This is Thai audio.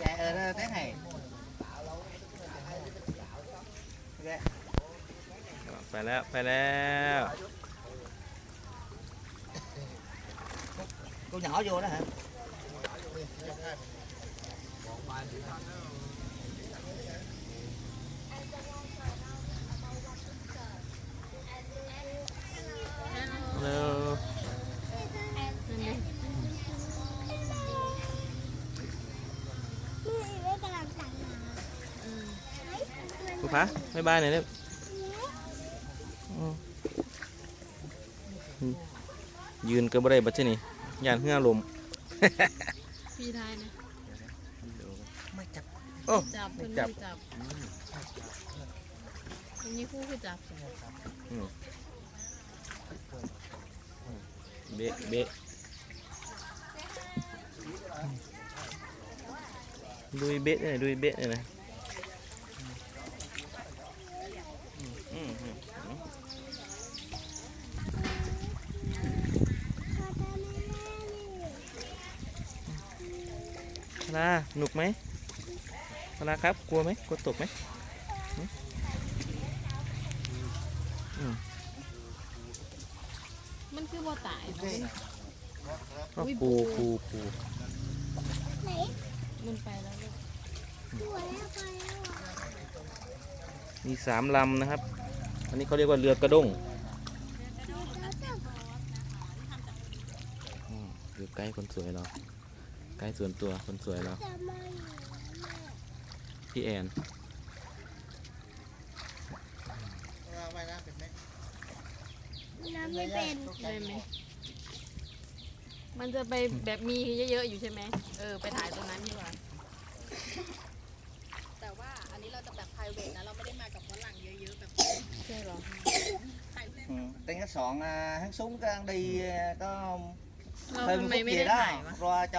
dạ ờ thế này dạ ไปแล้วไปแล้ว cô nhỏ vô đó hả คุณพระบ๊ายบายหน่อยเร็วอืมยืนก็บ่ได้บัดเจนี่ยานเหือลมพี่ทายนะ mới chặt โอ้จับเพิ่นจัมืบอจับอันนี้คู่คือจับเบะเบะดุยเบะเนี่ยดุยเบะเนี่ยนะอืมอืมอืมพ ลาหนุกไหมพลาครับ กลัวไหมกลัวตกไหมมันคือบ่ตายเนาะมันก็ปูปูปูมันไปแล้วลูกมีสามลำนะครับ อันนี้เขาเรียกว่าเรือกระด้งอืมเรือไกด์คนสวยเราไกด์ส่วนตัวคนสวยเราพี่แอนน้ำไม่เป็นได้ไหมมันจะไปแบบมีเยอะๆอยู่ใช่ไหมเออไปถ่ายตรงนั้นดีกว่าแต่ว่าอันนี้เราจะแบบ p r i v a t นะเราไม่ได้มากับฝรั่งเยอะๆแบบใช่เหรอ ừ. tên cái sọn à, hắn súng cái ăn đi à, có เรา hơn ทำ phút ไมไม่ gì ได้ đó ถ่ายวะ qua cho